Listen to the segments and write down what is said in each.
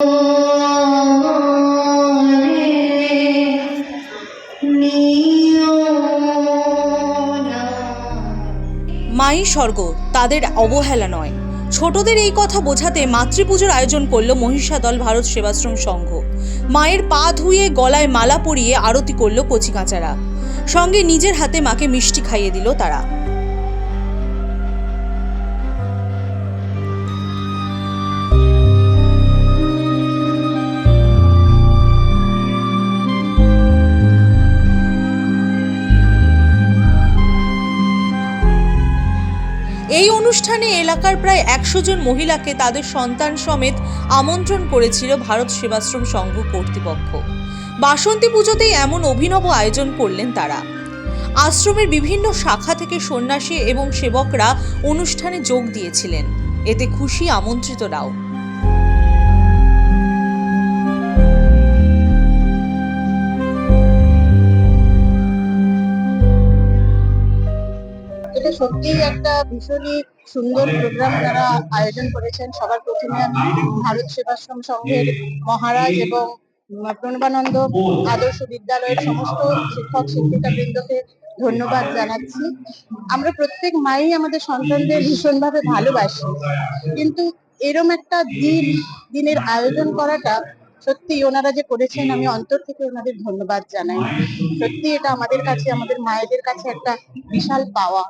মাই স্বর্গ তাদের অবহেলা নয়। ছোটদের এই কথা বোঝাতে মাতৃপুজোর আয়োজন করল মহিষাদল ভারত সেবাশ্রম সংঘ। মায়ের পা ধুয়ে গলায় মালা পরিয়ে আরতি করল কচিকাঁচারা। সঙ্গে নিজের হাতে মাকে মিষ্টি খাইয়ে দিল তারা। এই অনুষ্ঠানে এলাকার প্রায় একশো জন মহিলাকে তাদের সন্তান সমেত আমন্ত্রণ করেছিল ভারত সেবাশ্রম সংঘ কর্তৃপক্ষ। বাসন্তী পুজোতেই এমন অভিনব আয়োজন করলেন তারা। আশ্রমের বিভিন্ন শাখা থেকে সন্ন্যাসী এবং সেবকরা অনুষ্ঠানে যোগ দিয়েছিলেন। এতে খুশি আমন্ত্রিতরাও। সত্যিই একটা ভীষণই সুন্দর প্রোগ্রাম তারা আয়োজন করেছেন। সবার প্রথমে ভারত সেবাশ্রম সংঘের মহারাজ এবং প্রণবানন্দ আদর্শ বিদ্যালয়ের সমস্ত শিক্ষক শিক্ষিকা বৃন্দকে ধন্যবাদ জানাচ্ছি। আমরা প্রত্যেক মাই আমাদের সন্তানদের ভীষণভাবে ভালোবাসি। কিন্তু এরম একটা দিন, দিনের আয়োজন করাটা সত্যি ওনারা যে করেছেন, আমি অন্তর থেকে ওনাদের ধন্যবাদ জানাই। সত্যি এটা আমাদের কাছে, আমাদের মায়েদের কাছে একটা বিশাল পাওয়া।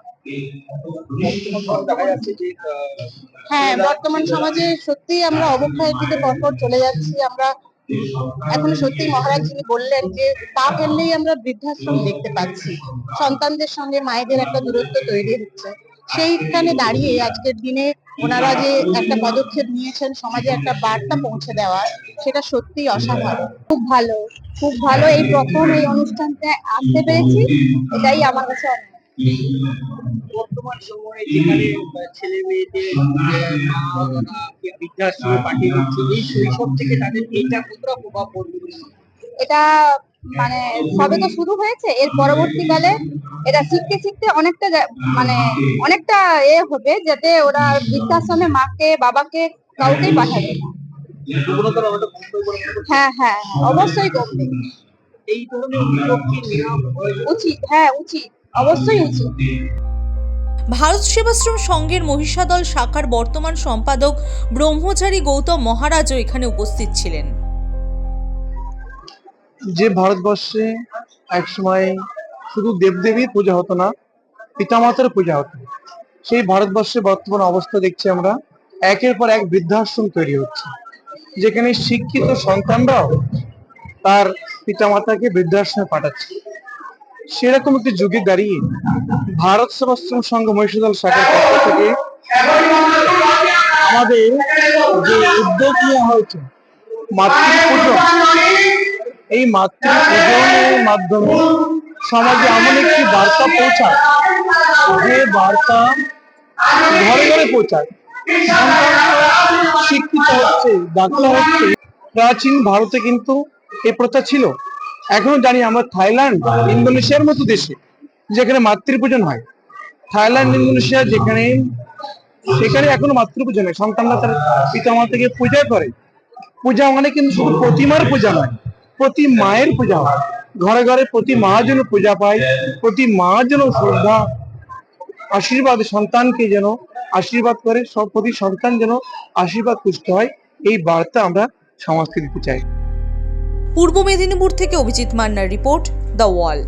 হ্যাঁ বর্তমান সমাজে সত্যি আমরা অবক্ষয়ের দিকে পরপর চলে যাচ্ছি। আমরা এখন সত্যি মহারাজ যিনি বললেন যে পা ফেললেই আমরা বৃদ্ধাশ্রম দেখতে পাচ্ছি। সন্তানদের সঙ্গে মায়েদের একটা দূরত্ব তৈরি হচ্ছে। সেইখানে দাঁড়িয়ে আজকের দিনে ওনারা যে একটা পদক্ষেপ নিয়েছেন, সমাজে একটা বার্তা পৌঁছে দেওয়ার সেটা সত্যি অসাধারণ। খুব ভালো খুব ভালো এই প্রথম এই অনুষ্ঠানটা আসতে পেরেছি। এটাই আমার কাছে অনেক। বর্তমান সময়ে যেখানে ছেলে মেয়েদের আহ, মা বাবা বৃদ্ধাশ্রমে পাঠিয়ে দিচ্ছে এই শৈশব থেকে তাদের এইটা কতটা প্রভাব পড়বে মনে হয়? এটা মানে সবে তো শুরু হয়েছে এর পরবর্তীকালে এটা শিখতে শিখতে অনেকটা মানে অনেকটা এ হবে যাতে ওরা বৃদ্ধাশ্রমে মাকে বাবাকে কাউকেই পাঠাবে করছে। হ্যাঁ হ্যাঁ অবশ্যই কমবে এই ধরনের? উচিত হ্যাঁ উচিত অবশ্যই উচিত। ভারত সেবাশ্রম সংঘের মহিষাদল শাখার বর্তমান সম্পাদক ব্রহ্মচারী গৌতম মহারাজও এখানে উপস্থিত ছিলেন। যে ভারতবর্ষে একসময় শুধু দেবদেবীর পূজা হতো না পিতামাতার পূজা হতো। সেই ভারতবর্ষে বর্তমান অবস্থা দেখছি আমরা একের পর এক বৃদ্ধাশ্রম তৈরি হচ্ছে। যেখানে শিক্ষিত সন্তানরাও তার পিতামাতাকে বৃদ্ধাশ্রমে পাঠাচ্ছে। সেরকম একটি যুগে দাঁড়িয়ে ভারত সেবাশ্রম সংঘ মহিষাদল শাখার পক্ষ থেকে আমাদের যে উদ্যোগ নেওয়া হয়েছে মাতৃ পুজো এই মাতৃ পূজনের মাধ্যমে সমাজে এমন একটি বার্তা পৌঁছায় যে বার্তা ঘরে ঘরে পৌঁছায়। শিক্ষিত হচ্ছে, ডাক্তার হচ্ছে, প্রাচীন ভারতে কিন্তু এই প্রথা ছিল। এখনও জানি আমরা থাইল্যান্ড ইন্দোনেশিয়ার মতো দেশে যেখানে মাতৃপূজন হয়। থাইল্যান্ড, ইন্দোনেশিয়া যেখানে, সেখানে এখনও মাতৃপূজন হয়। সন্তানরা তার পিতামাতাকে পূজা করে। পূজা মানে কিন্তু শুধু প্রতিমার পূজা নয়, প্রতি মায়ের পূজা হয়। ঘরে ঘরে প্রতি মা যেন পূজা পায়, প্রতি মা যেন শ্রদ্ধা, আশীর্বাদ, সন্তানকে যেন আশীর্বাদ করে, সব প্রতি সন্তান যেন আশীর্বাদ পুষ্ট হয়, এই বার্তা আমরা সমাজকে দিতে চাই। পূর্ব মেদিনীপুর থেকে অভিজিৎ মান্নার রিপোর্ট দ্য ওয়াল।